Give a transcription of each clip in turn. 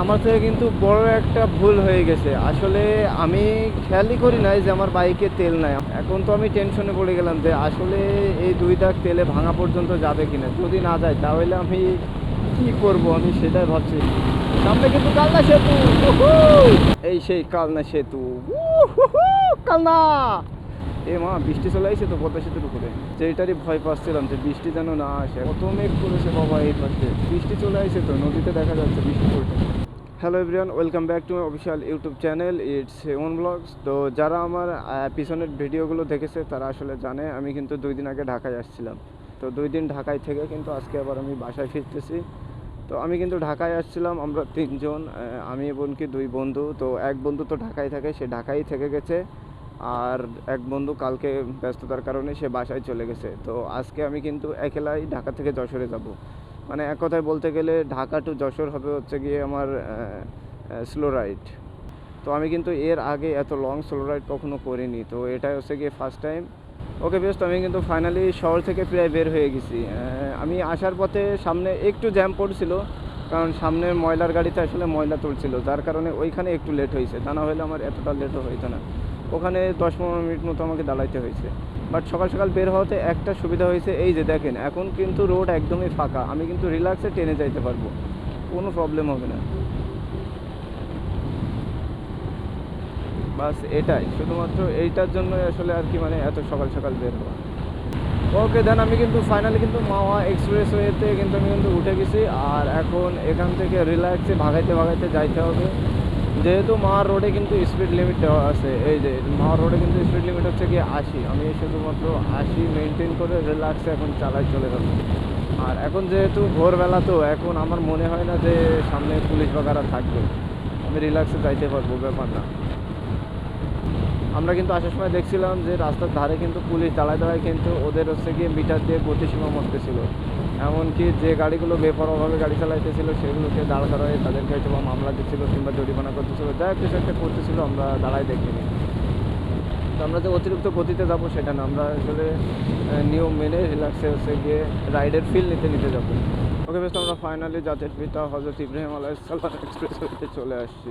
আমার থেকে কিন্তু বড় একটা ভুল হয়ে গেছে। আসলে আমি খেয়ালই করি নাই যে আমার বাইকে তেল নাই। এখন তো আমি টেনশনে পড়ে গেলাম যে আসলে এই দুই দাগ তেলে ভাঙা পর্যন্ত যাবে কিনা? যদি না যায়, তাহলে আমি কি করব? আমি সেটাই ভাবছি। সামনে কিন্তু কালনা সেতু! এই সেই কালনা সেতু! কালনা! এ মা, বৃষ্টি চলে আসছে তো পদ্মা সেতুর উপরে যেটারই ভয় পাচ্ছিলাম যে বৃষ্টি যেন না আসে। মেঘ করেছে বাবা এই পাশে। বৃষ্টি চলে আসছে তো, নদীতে দেখা যাচ্ছে বৃষ্টি পড়ছে। Hello everyone, welcome back to my official YouTube channel. Its own vlogs তো যারা আমার পিছনের ভিডিওগুলো দেখেছে, তারা আসলে জানে, আমি কিন্তু দুই দিন আগে ঢাকায় আসছিলাম। তো দুই দিন ঢাকায় থেকে কিন্তু আজকে আবার আমি বাসায় ফিরতেছি। তো আমি কিন্তু ঢাকায় আসছিলাম, আমরা তিনজন আমি এবং কি দুই বন্ধু। তো এক বন্ধু তো ঢাকায় থাকে, সে ঢাকায় থেকে গেছে। আর এক বন্ধু কালকে ব্যস্ততার কারণে সে বাসায় চলে গেছে। তো আজকে আমি কিন্তু একেলাই ঢাকা থেকে যশোরে যাব। মানে এক কথায় বলতে গেলে ঢাকা টু যশোর হবে হচ্ছে গিয়ে আমার স্লো রাইড তো আমি কিন্তু এর আগে এত লং স্লো রাইড কখনো করিনি। তো এটাই হচ্ছে গিয়ে ফার্স্ট টাইম ওকে বেস্ট আমি কিন্তু ফাইনালি শহর থেকে প্রায় বের হয়ে গেছি। আমি আসার পথে সামনে একটু জ্যাম পড়ছিল, কারণ সামনে ময়লার গাড়িতে আসলে ময়লা তুলছিল। যার কারণে ওইখানে একটু লেট হয়েছে। তা না হলে আমার এতটা লেটও হইতো না। ওখানে দশ পনেরো মিনিট মতো আমাকে দাঁড়াইতে হয়েছে। বাট সকাল সকাল বের হওয়াতে একটা সুবিধা হয়েছে, এই যে দেখেন, এখন কিন্তু রোড একদমই ফাঁকা। আমি কিন্তু রিল্যাক্সে ট্রেনে যাইতে পারব। কোনো প্রবলেম হবে না। বাস এটাই, শুধুমাত্র এইটার জন্যই আসলে আর কি মানে এত সকাল সকাল বের হওয়া। ওকে দেন আমি কিন্তু ফাইনালি কিন্তু মাওয়া এক্সপ্রেস ওয়েতে কিন্তু আমি কিন্তু উঠে গেছি। আর এখন এখান থেকে রিল্যাক্সে ভাগাইতে ভাগাইতে যাইতে হবে। যেহেতু মাওয়া রোডে কিন্তু স্পিড লিমিট দেওয়া আছে, এই যে মাওয়া রোডে কিন্তু স্পিড লিমিট হচ্ছে কি আশি। আমি শুধুমাত্র আশি মেনটেন করে রিল্যাক্সে এখন চালাই চলে যাব। আর এখন যেহেতু ভোরবেলা তো, এখন আমার মনে হয় না যে সামনে পুলিশ বাগারা থাকবে। আমি রিল্যাক্সে যাইতে পারব, ব্যাপার না। আমরা কিন্তু আসার সময় দেখছিলাম যে রাস্তার ধারে কিন্তু পুলিশ দাঁড়ায় দাঁড়ায় কিন্তু ওদের হচ্ছে গিয়ে মিটার দিয়ে গতিসীমা মারতেছিল এমনকি যে গাড়িগুলো বেপরোয়াভাবে গাড়ি চালাইতেছিল সেগুলোকে দাঁড় করায় তাদেরকে হয়তো মামলা দিচ্ছিল কিংবা জরিমানা করতেছিল। যা কিছু একটা করতেছিল, আমরা দাঁড়ায় দেখিনি। তো আমরা যে অতিরিক্ত গতিতে যাব সেটা না, আমরা আসলে নিয়ম মেনে রিল্যাক্সে হচ্ছে গিয়ে রাইডের ফিল নিতে নিতে যাব। ওকে বেশ, আমরা ফাইনালি জাতের পিতা হজরত ইব্রাহিম সাল্লাম এক্সপ্রেসওয়েতে চলে আসছি।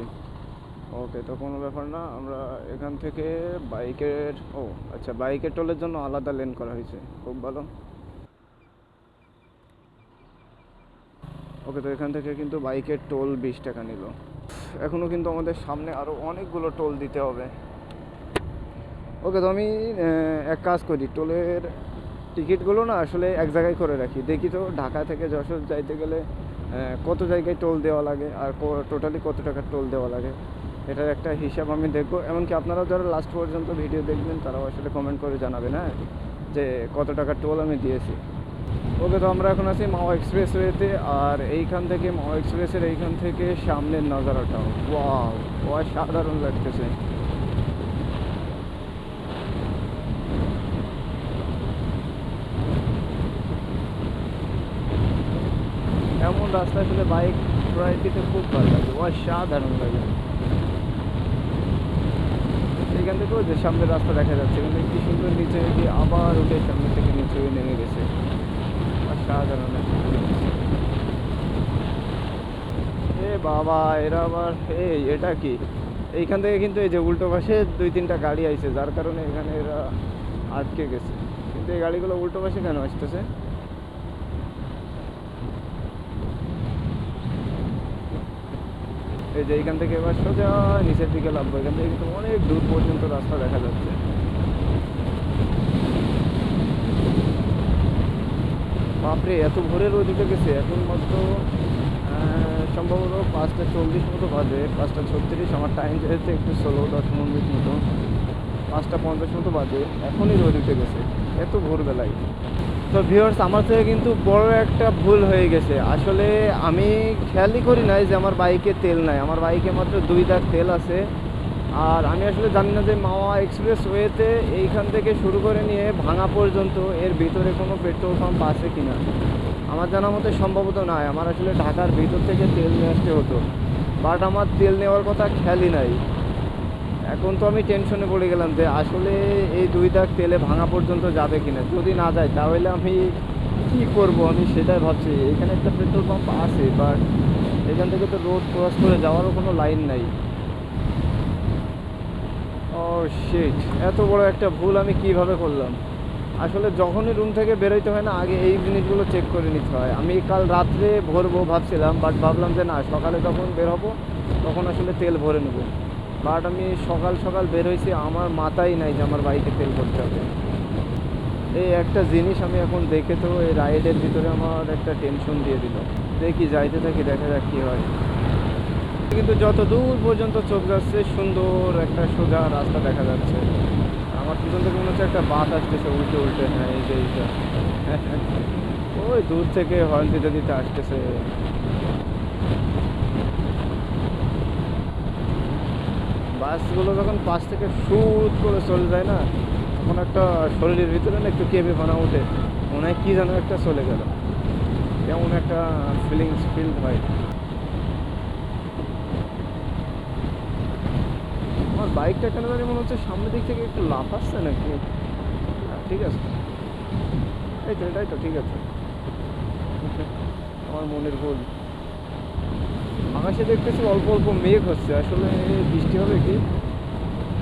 ওকে, তো কোনো ব্যাপার না, আমরা এখান থেকে বাইকের, ও আচ্ছা বাইকের টোলের জন্য আলাদা লেন করা হয়েছে। খুব ভালো। ওকে, তো এখান থেকে কিন্তু বাইকের টোল বিশ টাকা নিল। এখনও কিন্তু আমাদের সামনে আরও অনেকগুলো টোল দিতে হবে। ওকে, তো আমি এক কাজ করি, টোলের টিকিটগুলো না আসলে এক জায়গায় করে রাখি। দেখি তো ঢাকা থেকে যশোর যাইতে গেলে কত জায়গায় টোল দেওয়া লাগে আর টোটালি কত টাকার টোল দেওয়া লাগে, এটার একটা হিসাব আমি দেখব। এমনকি আপনারাও যারা লাস্ট পর্যন্ত ভিডিও দেখবেন, তারাও আসলে কমেন্ট করে জানাবেন হ্যাঁ? যে কত টাকার টোল আমি দিয়েছি। ওকে, তো আমরা এখন আছি মাও এক্সপ্রেসওয়েতে, আর এইখান থেকে, মাও এক্সপ্রেসের এইখান থেকে সামনের নজারাটাও ওয়াও, অসাধারণ লাগতেছে। এমন রাস্তা আসলে বাইক রাইড দিতে খুব ভালো লাগে, অসাধারণ লাগে। এখান থেকে ওই যে সামনের রাস্তা দেখা যাচ্ছে, কিন্তু কি সুন্দর নিচে আবার উঠে সামনে থেকে নিচে নেমে গেছে। একটা এ বাবা, এরা আবার, এই, এটা কি? এইখান থেকে কিন্তু এই যে উল্টো পাশে দুই তিনটা গাড়ি আইছে, যার কারণে এখানে এরা আটকে গেছে। কিন্তু এই গাড়িগুলো উল্টো পাশে কেন আসতেছে? এই যে এইখান থেকে এবার সোজা নিচের দিকে লাভবো এখান থেকে কিন্তু অনেক দূর পর্যন্ত রাস্তা দেখা যাচ্ছে। বাপরে, এত ভোরে রোদ উঠে গেছে। এখন মাত্র সম্ভবত পাঁচটা চল্লিশ মতো বাজে, পাঁচটা ছত্রিশ, আমার টাইম যেহেতু একটু ষোলো দশ মিনিট মতো। পাঁচটা পঞ্চাশ মতো বাজে, এখনই রোদ উঠে গেছে, এত ভোরবেলায়। তো ভিউয়ার্স আমার থেকে কিন্তু বড় একটা ভুল হয়ে গেছে। আসলে আমি খেয়ালই করি নাই যে আমার বাইকে তেল নাই। আমার বাইকে মাত্র দুই দাগ তেল আছে। আর আমি আসলে জানি না যে মাওয়া এক্সপ্রেস ওয়েতে এইখান থেকে শুরু করে নিয়ে ভাঙা পর্যন্ত এর ভিতরে কোনো পেট্রোল পাম্প আছে কি না আমার জানা মতে সম্ভবত নয় আমার আসলে ঢাকার ভিতর থেকে তেল নিয়ে আসতে হতো। বাট আমার তেল নেওয়ার কথা খেয়ালই নাই। এখন তো আমি টেনশনে পড়ে গেলাম যে আসলে এই দুই দাগ তেলে ভাঙা পর্যন্ত যাবে কিনা? যদি না যায়, তাহলে আমি কি করব? আমি সেটাই ভাবছি। এখানে একটা পেট্রোল পাম্প আছে, বাট এখান থেকে তো রোড ক্রস করে যাওয়ারও কোনো লাইন নাই। শিট এত বড় একটা ভুল আমি কীভাবে করলাম? আসলে যখনই রুম থেকে বেরোইতে হয় না, আগে এই জিনিসগুলো চেক করে নিতে হয়। আমি কাল রাত্রে ভরবো ভাবছিলাম বাট ভাবলাম যে না, সকালে যখন বের হব, তখন আসলে তেল ভরে নেব। বাট আমি সকাল সকাল বের হয়েছি আমার মাথায় নাই যে আমার বাইকে তেল ভরতে হবে। এই একটা জিনিস আমি এখন দেখে তো এই রাইডের ভিতরে আমার একটা টেনশন দিয়ে দিল। দেখি যাইতে থাকি, দেখা যাক কী হয়। কিন্তু যত দূর পর্যন্ত চোখ যাচ্ছে, সুন্দর একটা সোজা রাস্তা দেখা যাচ্ছে। আমার পিছন থেকে মনে হচ্ছে একটা বাস আসতেছে উল্টে উল্টে। হ্যাঁ এই যে ওই দূর থেকে হর্ন দিতে দিতে আসতেছে। বাসগুলো যখন পাশ থেকে সুদ করে চলে যায় না, তখন একটা শরীরের ভিতরে না একটু কেঁপে ফানা ওঠে। মনে হয় কী যেন একটা চলে গেল। কেমন একটা ফিলিংস ফিল হয়। আমার বাইকটা কেন জানি মনে হচ্ছে সামনের দিক থেকে একটু লাফ আসছে নাকি? হ্যাঁ, ঠিক আছে। এই তো এটাই তো ঠিক আছে। আমার মনের ভুল। আকাশে দেখতেছি অল্প অল্প মেঘ হচ্ছে। আসলে বৃষ্টি হবে কি?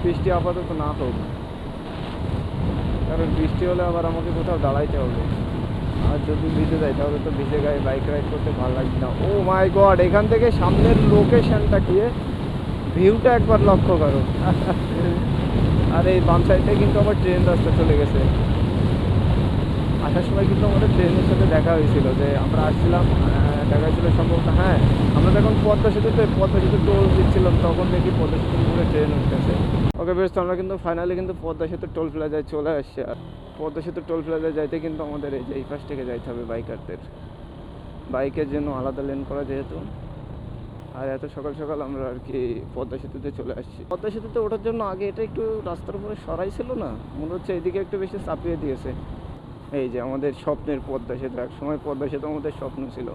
বৃষ্টি আপাতত না হোক। কারণ বৃষ্টি হলে আবার আমাকে কোথাও দাঁড়াইতে হবে। আর যদি ভিজে যায় তাহলে তো ভিজে গায়ে বাইক রাইড করতে ভালো লাগবে না। ও মাই গড এখান থেকে সামনের লোকেশনটা কি ভিউটা একবার লক্ষ্য করো। আর এই বাম সাইডে কিন্তু আমার ট্রেন রাস্তা চলে গেছে। আসার সময় কিন্তু আমাদের ট্রেনের সাথে দেখা হয়েছিল যে আমরা আসছিলাম দেখা হয়েছিল সম্ভবত হ্যাঁ আমরা যখন পদ্মা সেতুতে পদ্মা সেতু টোল দিচ্ছিলাম, তখন দেখি পদ্মা সেতুর উপরে ট্রেন উঠতেছে। ওকে বেশ, আমরা কিন্তু ফাইনালি কিন্তু পদ্মা সেতু টোল প্লাজায় চলে আসছি। আর পদ্মা সেতু টোল প্লাজায় যাইতে কিন্তু আমাদের এই যে এই পাশ থেকে যাইতে হবে বাইকারদের। বাইকের জন্য আলাদা লেন করা যেহেতু। আর এত সকাল সকাল আমরা আর কি পদ্মা সেতুতে চলে আসছি। পদ্মা সেতুতে ওঠার জন্য আগে এটা একটু রাস্তার উপরে সরাই ছিল না মনে হচ্ছে এদিকে একটু বেশি চাপিয়ে দিয়েছে। এই যে আমাদের স্বপ্নের পদ্মা সেতু এক সময় পদ্মা সেতু আমাদের স্বপ্ন ছিল।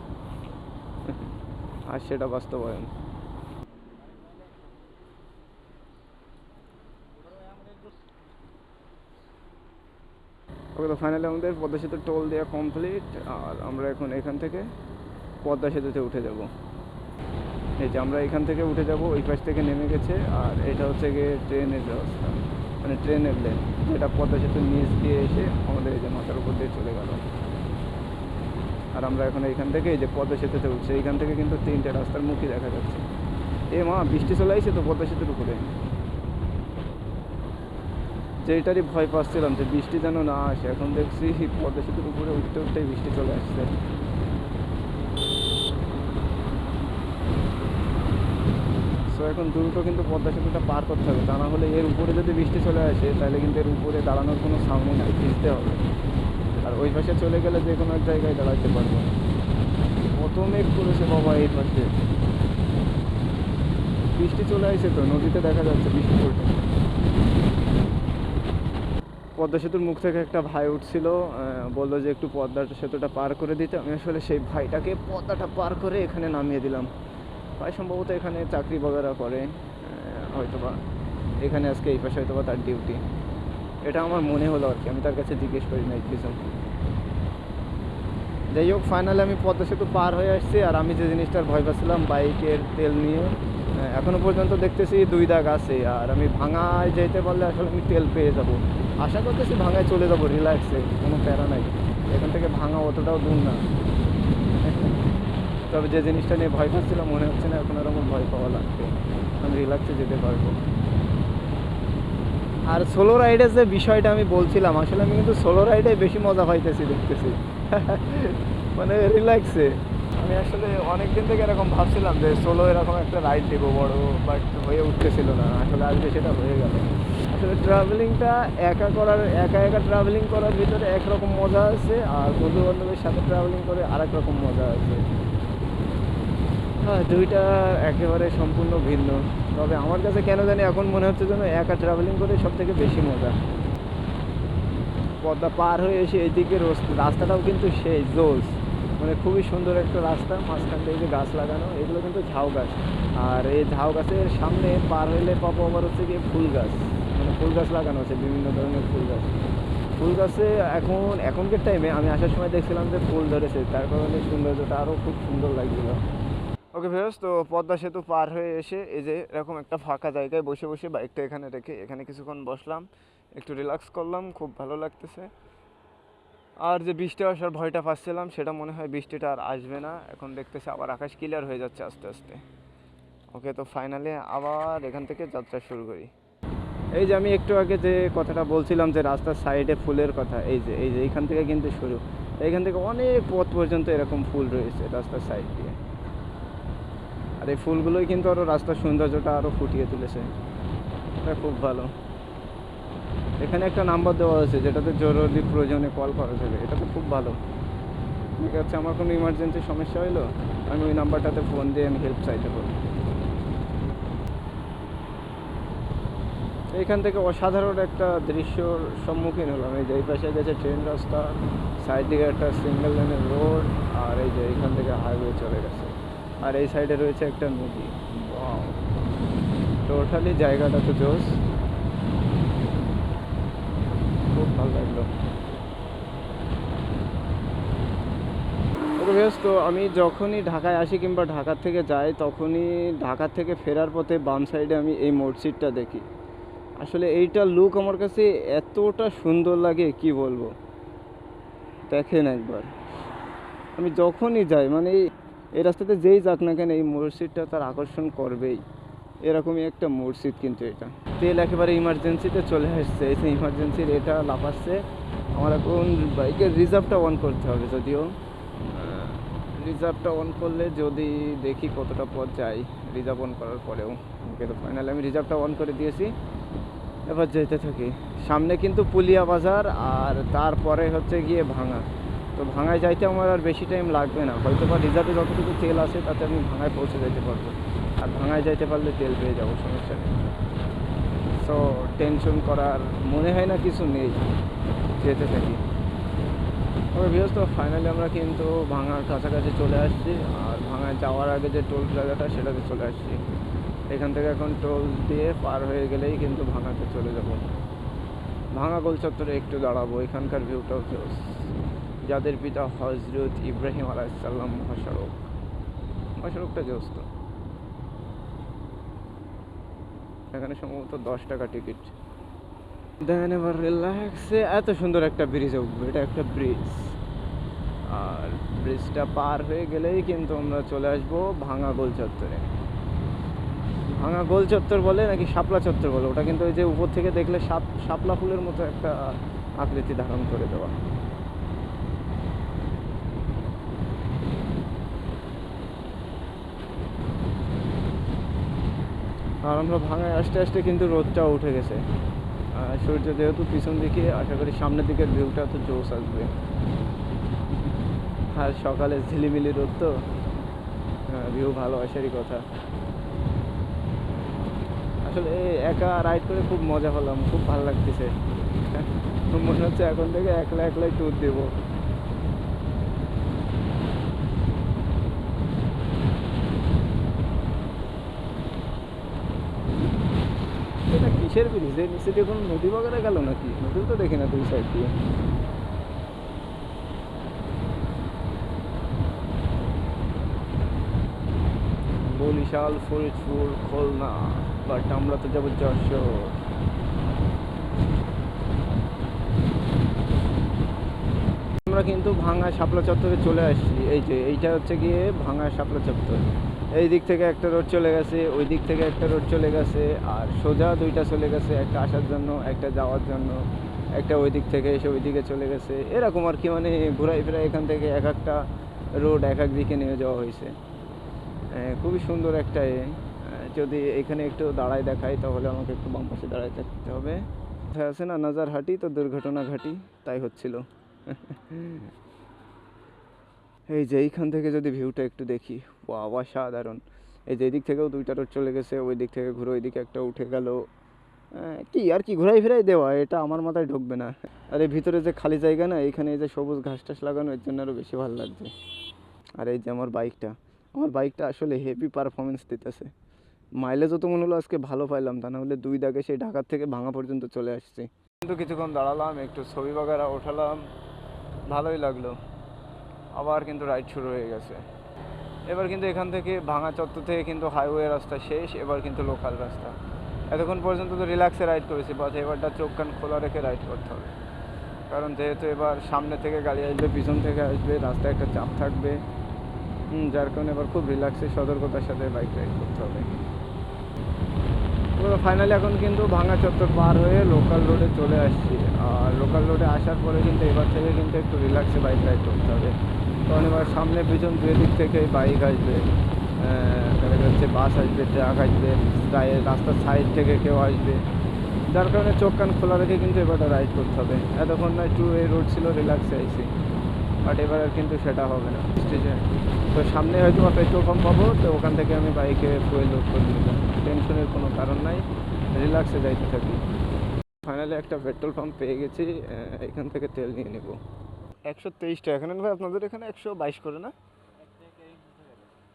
আর সেটা বাস্তবায়ন। ওকে তো ফাইনালি আমাদের পদ্মা সেতু টোল দেওয়া কমপ্লিট আর আমরা এখন এখান থেকে পদ্মা সেতুতে উঠে যাব। এই যে আমরা এখান থেকে উঠে যাব, ওই পাশ থেকে নেমে গেছে, আর এটা হচ্ছে গিয়ে ট্রেনের ব্যবস্থা মানে ট্রেনের লেন যেটা পদ্মা সেতুর নিচ দিয়ে এসে আমাদের এই যে মাথার উপর দিয়ে চলে গেল। আর আমরা এখন এইখান থেকে এই যে পদ্মা সেতুতে উঠছি, এইখান থেকে কিন্তু তিনটে রাস্তার মুখই দেখা যাচ্ছে। এ মা, বৃষ্টি চলে আসছে তো পদ্মা সেতুর উপরে? যেটারই ভয় পাচ্ছিলাম যে বৃষ্টি যেন না আসে, এখন দেখছি পদ্মা সেতুর উপরে উঠতে উঠতেই বৃষ্টি চলে আসছে সো এখন দ্রুত কিন্তু পদ্মা সেতুটা পার করতে হবে। তা না হলে এর উপরে যদি বৃষ্টি চলে আসে, তাহলে কিন্তু এর উপরে দাঁড়ানোর কোনো সামনে নাই, ভিজতে হবে। আর ওই পাশে চলে গেলে যে কোনো এক জায়গায় দাঁড়াতে পারব। কত মেঘ করেছে বাবা এই পাশে। বৃষ্টি চলে আসে তো, নদীতে দেখা যাচ্ছে বৃষ্টি পড়ছে। পদ্মা সেতুর মুখ থেকে একটা ভাই উঠছিল বলল যে একটু পদ্মা সেতুটা পার করে দিতে। আমি আসলে সেই ভাইটাকে পদ্মাটা পার করে এখানে নামিয়ে দিলাম। ভাই সম্ভবত এখানে চাকরি বগেরা করে হয়তোবা এখানে আজকে এই পাশে হয়তোবা তার ডিউটি এটা আমার মনে হলো আর কি আমি তার কাছে জিজ্ঞেস করি নাই কিছু। যাই হোক ফাইনালি আমি পদ্মা সেতু পার হয়ে আসছি আর আমি যে জিনিসটার ভয় পাচ্ছিলাম বাইকের তেল নিয়ে আহ, এখনও পর্যন্ত দেখতেছি দুই দাগ আছে আর আমি ভাঙায় যেতে পারলে আসলে আমি তেল পেয়ে যাব। আশা করতেছি ভাঙায় চলে যাব রিল্যাক্সে কোনো প্যারা নাই। এখান থেকে ভাঙা অতটাও দূর না। তবে যে জিনিসটা নিয়ে ভয় পাচ্ছিলাম মনে হচ্ছে না এখন আমার ভয় পাওয়া লাগবে। আমি রিল্যাক্সে যেতে পারব। আর সোলো রাইডের যে বিষয়টা আমি বলছিলাম, আসলে আমি কিন্তু সোলো রাইডে বেশি মজা পাইতেছি, দেখতেছি। মানে রিল্যাক্সে আমি আসলে অনেক দিন থেকে এরকম ভাবছিলাম যে সোলো এরকম একটা রাইড দেবো বড় বাট হয়ে উঠতেছিল না। আসলে আজকে সেটা হয়ে গেল। আসলে ট্রাভেলিংটা একা করার, একা একা ট্রাভেলিং করার ভিতরে একরকম মজা আছে, আর বন্ধু বান্ধবের সাথে ট্রাভেলিং করে আরেক রকম মজা আছে। দুইটা একেবারে সম্পূর্ণ ভিন্ন। তবে আমার কাছে কেন জানি এখন মনে হচ্ছে যেন একা ট্রাভেলিং করে সব থেকে বেশি মজা। পদ্মা পার হয়ে এসে এইদিকে রোস- রাস্তাটাও কিন্তু সেই জোস মানে খুবই সুন্দর একটা রাস্তা, মাঝখান দিয়ে যে গাছ লাগানো, এগুলো কিন্তু ঝাউ গাছ। আর এই ঝাউ গাছের সামনে পার হইলে পাবো আবার হচ্ছে গিয়ে ফুল গাছ। মানে ফুল গাছ লাগানো আছে, বিভিন্ন ধরনের ফুল গাছ। ফুল গাছে এখন, এখনকার টাইমে আমি আসার সময় দেখছিলাম যে ফুল ধরেছে, তার কারণে সৌন্দর্যটা আরও খুব সুন্দর লাগছিল। ওকে ভেস তো পদ্মা সেতু পার হয়ে এসে এই যে এরকম একটা ফাঁকা জায়গায় বসে বসে বাইকটা এখানে রেখে এখানে কিছুক্ষণ বসলাম, একটু রিল্যাক্স করলাম, খুব ভালো লাগতেছে। আর যে বৃষ্টি আসার ভয়টা পাচ্ছিলাম, সেটা মনে হয় বৃষ্টিটা আর আসবে না। এখন দেখতেছি আবার আকাশ ক্লিয়ার হয়ে যাচ্ছে আস্তে আস্তে। ওকে তো ফাইনালি আবার এখান থেকে যাত্রা শুরু করি। এই যে আমি একটু আগে যে কথাটা বলছিলাম যে রাস্তার সাইডে ফুলের কথা, এই যে এই যে, এইখান থেকে কিন্তু শুরু। এইখান থেকে অনেক পথ পর্যন্ত এরকম ফুল রয়েছে রাস্তার সাইড দিয়ে। আর এই ফুলগুলোই কিন্তু আরও রাস্তার সৌন্দর্যটা আরও ফুটিয়ে তুলেছে। এটা খুব ভালো। এখানে একটা নাম্বার দেওয়া আছে, যেটাতে জরুরি প্রয়োজনে কল করা যাবে। এটা তো খুব ভালো। ঠিক আছে, আমার কোনো ইমার্জেন্সি সমস্যা হইল? আমি ওই নাম্বারটাতে ফোন দিয়ে আমি হেল্প চাইতে পারব। এইখান থেকে অসাধারণ একটা দৃশ্যর সম্মুখীন হলাম। এই যে এই পাশে গেছে ট্রেন রাস্তা সাইড দিকে একটা সিঙ্গেল লেনের রোড আর এই যে এইখান থেকে হাইওয়ে চলে গেছে। আর এই সাইডে রয়েছে একটা নদী। টোটালি জায়গাটা তো জোস খুব ভালো লাগল। তো আমি যখনই ঢাকায় আসি কিংবা ঢাকার থেকে যাই, তখনই ঢাকা থেকে ফেরার পথে বাম সাইডে আমি এই মসজিদটা দেখি। আসলে এইটার লুক আমার কাছে এতটা সুন্দর লাগে, কি বলব? দেখেন একবার। আমি যখনই যাই মানে এই- রাস্তাতে যেই যাক না কেন এই মসজিদটা তার আকর্ষণ করবেই। এরকমই একটা মসজিদ কিন্তু এটা। তেল একেবারে ইমার্জেন্সিতে চলে আসছে। এই ইমার্জেন্সির এটা লাফাচ্ছে। আমার এখন বাইকের রিজার্ভটা অন করতে হবে যদিও। রিজার্ভটা অন করলে যদি দেখি কতটা পথ যাই রিজার্ভ অন করার পরেও। ওকে তো ফাইনালি আমি রিজার্ভটা অন করে দিয়েছি। এবার যেতে থাকি। সামনে কিন্তু পুলিয়া বাজার আর তারপরে হচ্ছে গিয়ে ভাঙা। তো ভাঙায় যাইতে আমার আর বেশি টাইম লাগবে না। হয়তো বা রিজার্ভে যতটুকু তেল আছে তাতে আমি ভাঙায় পৌঁছে যেতে পারব। আর ভাঙায় যাইতে পারলে তেল পেয়ে যাব, সমস্যা নেই। সো টেনশন করার মনে হয় না কিছু নেই, যেতে থাকি। তবে বৃহস্প ফাইনালি আমরা কিন্তু ভাঙার কাছাকাছি চলে আসছি। আর ভাঙায় যাওয়ার আগে যে টোল প্লাজাটা সেটাতে চলে আসছি। এখান থেকে এখন টোল দিয়ে পার হয়ে গেলেই কিন্তু ভাঙাতে চলে যাব। ভাঙা গোল চত্বরে একটু দাঁড়াবো, এখানকার ভিউটাও যাদের পিতা হজরত ইব্রাহিম আলাইসাল্লাম মহাসড়ক মহাসড়কটা জোস তো এখানে সম্ভবত দশ টাকা টিকিট। দেন এবার রিল্যাক্সে এত সুন্দর একটা ব্রিজ উঠবো, এটা একটা ব্রিজ আর ব্রিজটা পার হয়ে গেলেই কিন্তু আমরা চলে আসব ভাঙা গোল চত্বরে। ভাঙা গোল চত্বর বলে নাকি শাপলা চত্বর বলে? ওটা কিন্তু ওই যে উপর থেকে দেখলে সাপ শাপলা ফুলের মতো একটা আকৃতি ধারণ করে দেওয়া। আর আমরা ভাঙায় আসতে আসতে কিন্তু রোদটাও উঠে গেছে। সূর্য যেহেতু পিছন দিকে, আশা করি সামনের দিকের ভিউটা তো জোস আসবে। আর সকালে ঝিলিমিলি রোদ তো ভিউ ভালো আসারই কথা। আসলে একা রাইড করে খুব মজা হলাম খুব ভালো লাগতেছে। মনে হচ্ছে এখন থেকে একলা একলাই ট্যুর দেবো এটা কিসের ব্রিজের নিচে দিয়ে কোনো নদী বগেরা গেল নাকি? নদী তো দেখি না দুই সাইড দিয়ে। বরিশাল, ফরিদপুর, খুলনা বাট আমরা তো যাব যশোর। আমরা কিন্তু ভাঙা শাপলা চত্বরে চলে আসছি। এই যে, এইটা হচ্ছে গিয়ে ভাঙা শাপলা চত্বর। এই দিক থেকে একটা রোড চলে গেছে ওই দিক থেকে একটা রোড চলে গেছে আর সোজা দুইটা চলে গেছে একটা আসার জন্য একটা যাওয়ার জন্য একটা ওই দিক থেকে এসে ওই দিকে চলে গেছে। এরকম আর কি মানে ঘুরাই ফেরাই এখান থেকে এক একটা রোড এক এক দিকে নিয়ে যাওয়া হয়েছে। খুবই সুন্দর একটা এ। যদি এখানে একটু দাঁড়ায় দেখাই তাহলে আমাকে একটু বাম পাশে দাঁড়ায় থাকতে হবে। কোথায় আছে না? নাজার হাঁটি তো দুর্ঘটনা ঘাটি তাই হচ্ছিল। এই যে এইখান থেকে যদি ভিউটা একটু দেখি। বাবা সাধারণ এই যে এদিক থেকেও দুইটা রোড চলে গেছে ওই দিক থেকে ঘুরে ওই দিকে একটা উঠে গেল। কি আর কি ঘুরাই ফিরাই দেওয়া, এটা আমার মাথায় ঢুকবে না। আর এই ভিতরে যে খালি জায়গা না, এখানে এই যে সবুজ ঘাস টাস লাগানো, এর জন্য আরও বেশি ভালো লাগছে। আর এই যে আমার বাইকটা আমার বাইকটা আসলে হেভি পারফরমেন্স দিতেছে। মাইলেজও তো মনে হলো আজকে ভালো পাইলাম, তা না হলে দুই দাগে সেই ঢাকার থেকে ভাঙা পর্যন্ত চলে আসছি। কিন্তু কিছুক্ষণ দাঁড়ালাম, একটু ছবি বাগারা ওঠালাম, ভালোই লাগল। আবার কিন্তু রাইড শুরু হয়ে গেছে। এবার কিন্তু এখান থেকে ভাঙা চত্বর থেকে কিন্তু হাইওয়ে রাস্তা শেষ, এবার কিন্তু লোকাল রাস্তা। এতক্ষণ পর্যন্ত তো রিল্যাক্সে রাইড করেছি পথে এবারটা চোখ কান খোলা রেখে রাইড করতে হবে। কারণ যেহেতু এবার সামনে থেকে গাড়ি আসবে, পিছন থেকে আসবে, রাস্তায় একটা চাপ থাকবে যার কারণে এবার খুব রিল্যাক্সে সতর্কতার সাথে বাইক রাইড করতে হবে। ফাইনালি এখন কিন্তু ভাঙা চত্বর পার হয়ে লোকাল রোডে চলে আসছি। আর লোকাল রোডে আসার পরে কিন্তু এবার থেকে কিন্তু একটু রিল্যাক্সে বাইক রাইড করতে হবে। কারণ এবার সামনে পিছন দুই দিক থেকে বাইক আসবে দেখা যাচ্ছে বাস আসবে, ট্রাক আসবে রাস্তার সাইড থেকে কেউ আসবে। যার কারণে চোখ কান খোলা রেখে কিন্তু এবারটা রাইড করতে হবে। এতক্ষণ না টু এই রোড ছিল রিল্যাক্সে আইসি বাট এবার আর কিন্তু সেটা হবে না। স্টেজে তো সামনে হয়তো বা পেট্রোল পাম্প পাবো, তো ওখান থেকে আমি বাইকে ফুয়েল লোড করে নিলাম টেনশনের কোনো কারণ নাই। রিল্যাক্সে যাইতে থাকি। ফাইনালি একটা পেট্রোল পাম্প পেয়ে গেছি এখান থেকে তেল নিয়ে নেব। একশো তেইশ টাকা। এখানে ভাই আপনাদের এখানে একশো বাইশ করে না?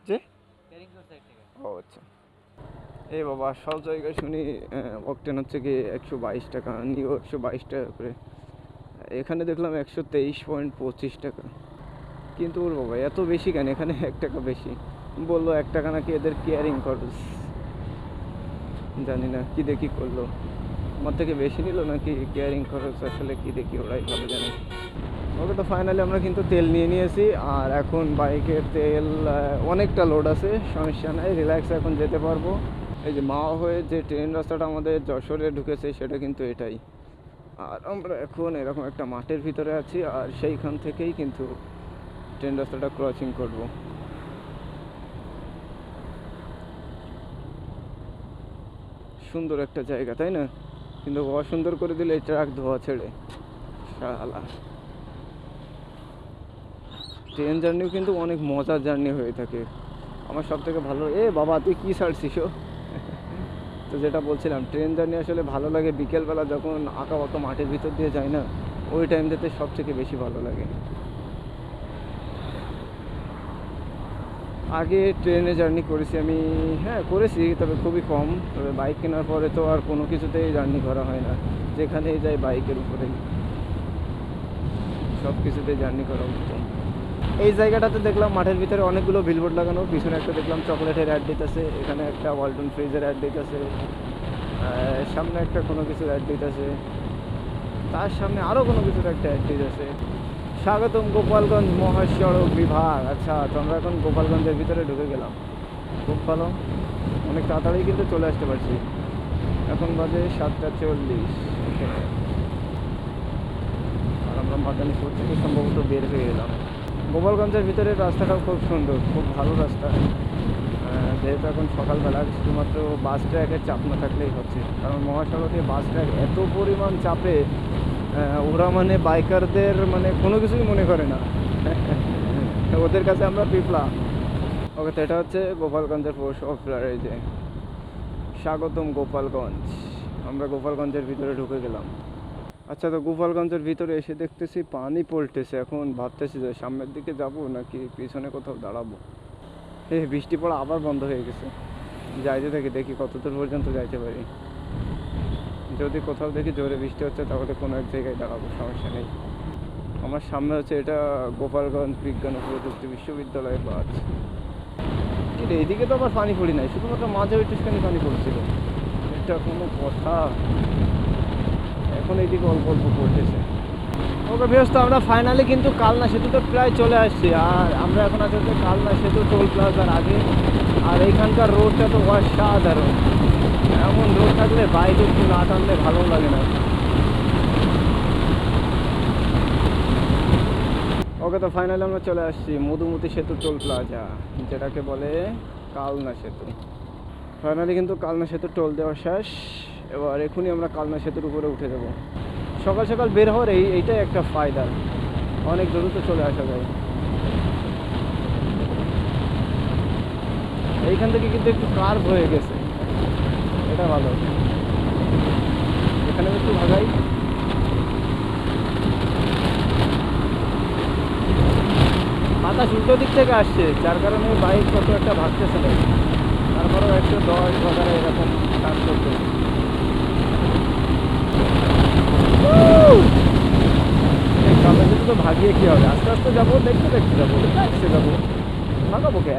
যে? ও আচ্ছা। এই বাবা, সব জায়গায় শুনি অকটেন হচ্ছে কি একশো বাইশ টাকা নিও একশো বাইশ টাকা করে। এখানে দেখলাম একশো তেইশ পয়েন্ট পঁচিশ টাকা। কিন্তু ওর বাবা, এত বেশি কেন? এখানে এক টাকা বেশি। বলল, এক টাকা নাকি এদের কেয়ারিং খরচ জানি না, কী দেখি করল? আমার থেকে বেশি নিল নাকি কেয়ারিং খরচ? আসলে কী দেখি ওরাই ভালো জানে। ওকে তো ফাইনালি আমরা কিন্তু তেল নিয়ে নিয়েছি। আর এখন বাইকের তেল অনেকটা লোড আছে, সমস্যা নাই রিল্যাক্স এখন যেতে পারব। এই যে মা হয়ে যে ট্রেন রাস্তাটা আমাদের যশোরে ঢুকেছে, সেটা কিন্তু এটাই। আর আমরা এখন এরকম একটা মাঠের ভিতরে আছি, আর সেইখান থেকেই কিন্তু ট্রেন রাস্তাটা ক্রসিং করব। সুন্দর একটা জায়গা, তাই না? কিন্তু অসুন্দর করে দিলে এই ট্রাক ধোয়া ছেড়ে। শালা। ট্রেন জার্নিও কিন্তু অনেক মজার জার্নি হয়ে থাকে। আমার সব থেকে ভালো, এ বাবা, তুই কী ছাড়ছিস? তো যেটা বলছিলাম, ট্রেন জার্নি আসলে ভালো লাগে বিকেলবেলা যখন আঁকা অত মাঠের ভিতর দিয়ে যায় না, ওই টাইম যেতে সব থেকে বেশি ভালো লাগে। আগে ট্রেনে জার্নি করেছি আমি হ্যাঁ করেছি, তবে খুবই কম। তবে বাইক কেনার পরে তো আর কোনো কিছুতেই জার্নি করা হয় না। যেখানেই যাই বাইকের উপরেই। সব কিছুতেই জার্নি করা উত্তম। এই জায়গাটাতে দেখলাম মাঠের ভিতরে অনেকগুলো বিলবোর্ড লাগানো, পিছনে একটা দেখলাম চকলেটের অ্যাড দিতেছে, এখানে একটা ওয়ালটন ফ্রিজের অ্যাড দিতেছে সামনে একটা কোনো কিছুর অ্যাড দিতেছে, তার সামনে আরও কোনো কিছুর একটা অ্যাড দিতেছে। স্বাগতম গোপালগঞ্জ মহাসড়ক বিভাগ। আচ্ছা তো আমরা এখন গোপালগঞ্জের ভিতরে ঢুকে গেলাম। খুব ভালো। অনেক তাড়াতাড়ি কিন্তু চলে আসতে পারছি। এখন বাজে সাতটা চল্লিশ। আর আমরা মাদানীপুর থেকে সম্ভবত বের হয়ে এলাম। গোপালগঞ্জের ভিতরে রাস্তাটাও খুব সুন্দর, খুব ভালো রাস্তা। যেহেতু এখন সকালবেলা, শুধুমাত্র বাস ট্র্যাকের চাপ না থাকলেই হচ্ছে। কারণ মহাসড়কে বাস ট্র্যাক এত পরিমাণ চাপে ওরা মানে বাইকারদের মানে কোনো কিছুই মনে করে না। ওদের কাছে আমরা পিপলা ওকে, তো এটা হচ্ছে গোপালগঞ্জের অফিসার এই যে। স্বাগতম গোপালগঞ্জ। আমরা গোপালগঞ্জের ভিতরে ঢুকে গেলাম। আচ্ছা তো গোপালগঞ্জের ভিতরে এসে দেখতেছি পানি পড়তেছে। এখন ভাবতেছি যে সামনের দিকে যাব নাকি পিছনে কোথাও দাঁড়াবো। এই বৃষ্টি পড়া আবার বন্ধ হয়ে গেছে। যাইতে থাকি, দেখি কতদূর পর্যন্ত যাইতে পারি। যদি কোথাও দেখি জোরে বৃষ্টি হচ্ছে, তাহলে কোনো এক জায়গায় দাঁড়াবো, সমস্যা নেই। আমার সামনে হচ্ছে এটা গোপালগঞ্জ বিজ্ঞান ও প্রযুক্তি বিশ্ববিদ্যালয়ের বাস। কিন্তু এইদিকে তো আবার পানি পড়ি নাই, শুধুমাত্র মাঝে একটুখানি পানি পড়ছিল। এটা কোনো কথা। এখন এইদিকে অল্প অল্প পড়তেছে ওকে ব্যস্ত আমরা ফাইনালি কিন্তু কালনা সেতুতে প্রায় চলে আসছি। আর আমরা এখন আছি হচ্ছে কালনা সেতু টোল প্লাজার আগে। আর এইখানকার রোডটা তো অসাধারণ। এমন রোড থাকলে বাইক একটু না টানলে ভালো লাগে না। ওকে তো ফাইনালি আমরা চলে আসছি, মধুমতি সেতু টোল প্লাজা যেটাকে বলে কালনা সেতু। ফাইনালি কিন্তু কালনা সেতু টোল দেওয়া শেষ। এবার এখনই আমরা কালনা সেতুর উপরে উঠে যাব। সকাল সকাল বের হওয়ার এই, এইটাই একটা ফায়দা। অনেক দ্রুত চলে আসা যায়। এইখান থেকে কিন্তু একটু কার্ভ হয়ে গেছে। এটা ভালো। এখানে একটু ভাগাই। বাতাস উল্টো দিক থেকে আসছে, যার কারণে বাইক কত একটা ভাগতেছে না। তারপরেও একশো দশ বাজারে এরকম কাজ করতে তো ভাগিয়ে হবে আস্তে আস্তে যাব দেখতে দেখতে যাব যাব লাগাবো কে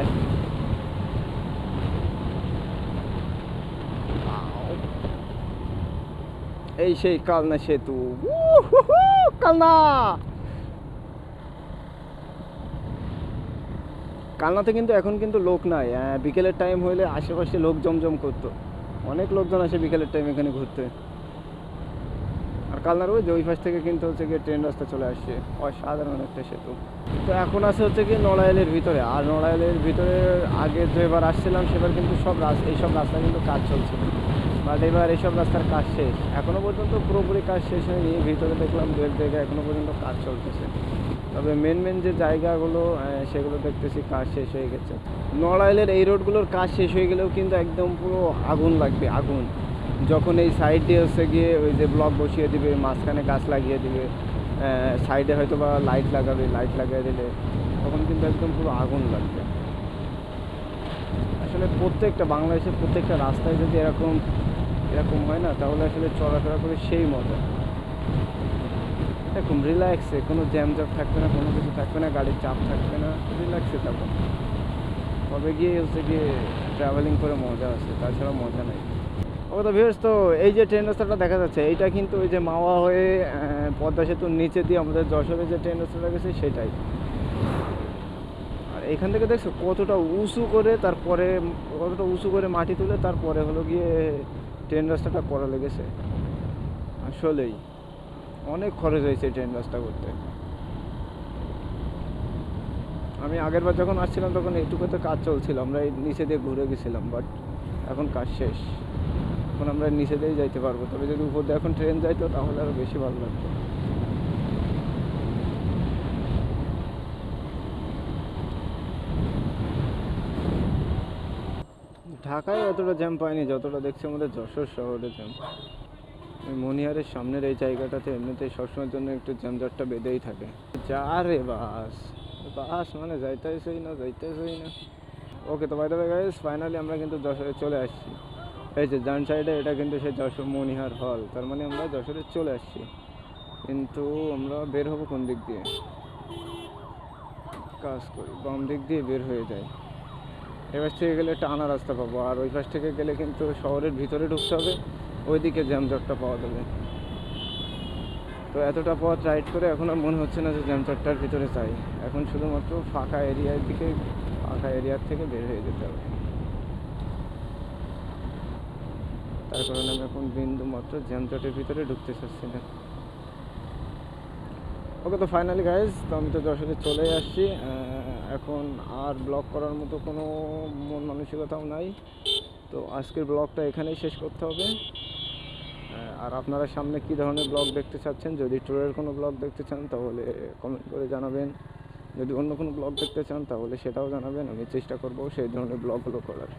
এই সেই কালনা সেতু। কালনা! কালনাতে কিন্তু এখন কিন্তু লোক নাই। আহ, বিকেলের টাইম হইলে আশেপাশে লোক জমজম করতো। অনেক লোকজন আসে বিকেলের টাইম এখানে ঘুরতে। আর কালনার ওই যে ওই পাশ থেকে কিন্তু হচ্ছে গিয়ে ট্রেন রাস্তা চলে আসছে, অসাধারণ একটা সেতু। তো এখন আছে হচ্ছে কি নড়াইলের ভিতরে, আর নড়াইলের ভিতরে আগে যে এবার আসছিলাম, সেবার কিন্তু সব রাস্তা এইসব রাস্তা কিন্তু কাজ চলছিল বাট এবার এইসব রাস্তার কাজ শেষ। এখনও পর্যন্ত পুরোপুরি কাজ শেষ হয়নি ভিতরে দেখলাম দু এক জায়গায় এখনও পর্যন্ত কাজ চলতেছে। তবে মেন মেন যে জায়গাগুলো সেগুলো দেখতেছি কাজ শেষ হয়ে গেছে। নড়াইলের এই রোডগুলোর কাজ শেষ হয়ে গেলেও কিন্তু একদম পুরো আগুন লাগবে, আগুন। যখন এই সাইডে হচ্ছে গিয়ে ওই যে ব্লক বসিয়ে দিবে, মাঝখানে গাছ লাগিয়ে দিবে সাইডে হয়তো বা লাইট লাগাবে লাইট লাগিয়ে দিলে, তখন কিন্তু একদম পুরো আগুন লাগবে। আসলে প্রত্যেকটা, বাংলাদেশের প্রত্যেকটা রাস্তায় যদি এরকম এরকম হয় না, তাহলে আসলে চলাফেরা করে সেই মজা। এরকম রিল্যাক্সে কোনো জ্যাম জ্যাম থাকবে না, কোনো কিছু থাকবে না, গাড়ির চাপ থাকবে না রিল্যাক্সে থাকো তবে গিয়ে হচ্ছে গিয়ে ট্রাভেলিং করে মজা আছে, তাছাড়া মজা নেই। ও তো তো এই যে ট্রেন রাস্তাটা দেখা যাচ্ছে, এইটা কিন্তু ওই যে মাওয়া হয়ে পদ্মা সেতুর নিচে দিয়ে আমাদের যশোরে যে ট্রেন রাস্তাটা গেছে, সেটাই। আর এখান থেকে দেখছ কতটা উঁচু করে তারপরে, কতটা উঁচু করে মাটি তুলে তারপরে হলো গিয়ে ট্রেন রাস্তাটা করা লেগেছে। আসলেই অনেক খরচ হয়েছে ট্রেন রাস্তা করতে। আমি আগের বার যখন আসছিলাম, তখন এইটুকুতে কাজ চলছিল, আমরা এই নিচে দিয়ে ঘুরে গেছিলাম বাট এখন কাজ শেষ। এখন আমরা নিচে দিয়েই যাইতে পারব। তবে যদি উপর দিয়ে এখন ট্রেন যাইতো, তাহলে আরও বেশি ভালো লাগতো। ঢাকায় অতটা জ্যাম পাইনি, যতটা দেখছি আমাদের যশোর শহরে জ্যাম মনিহারের সামনের এই জায়গাটাতে এমনিতেই সবসময়ের জন্য একটু জ্যামজটটা বেঁধেই থাকে। যা রে বাস বাস মানে যাইতেছই না যাইতেছই না। ওকে তো বাইরে গাইস ফাইনালি আমরা কিন্তু যশোরে চলে আসছি। এই যে ডান সাইডে, এটা কিন্তু সেই যশোর মনিহার হল তার মানে আমরা যশোরে চলে আসছি। কিন্তু আমরা বের হব কোন দিক দিয়ে? কাজ করি, বাম দিক দিয়ে বের হয়ে যায় এবার থেকে গেলে টানা রাস্তা পাবো, আর ওই পাশ থেকে গেলে কিন্তু শহরের ভিতরে ঢুকতে হবে, ওইদিকে জ্যামজটটা পাওয়া যাবে। তো এতটা পথ রাইড করে এখন আর মনে হচ্ছে না যে জ্যামজটটার ভিতরে চাই এখন শুধুমাত্র ফাঁকা এরিয়ার দিকে, ফাঁকা এরিয়ার থেকে বের হয়ে যেতে হবে। তার কারণে আমি এখন বিন্দু মাত্র জ্যামজটের ভিতরে ঢুকতে চাচ্ছি না। ওকে তো ফাইনালি গাইজ তো আমি তো যশোরে চলে আসছি এখন আর ব্লগ করার মতো কোনো মন মানসিকতাও নাই। তো আজকের ব্লগটা এখানেই শেষ করতে হবে। আর আপনারা সামনে কী ধরনের ব্লগ দেখতে চাচ্ছেন, যদি ট্যুরের কোনো ব্লগ দেখতে চান, তাহলে কমেন্ট করে জানাবেন। যদি অন্য কোনো ব্লগ দেখতে চান, তাহলে সেটাও জানাবেন, আমি চেষ্টা করব সেই ধরনের ব্লগগুলো করার।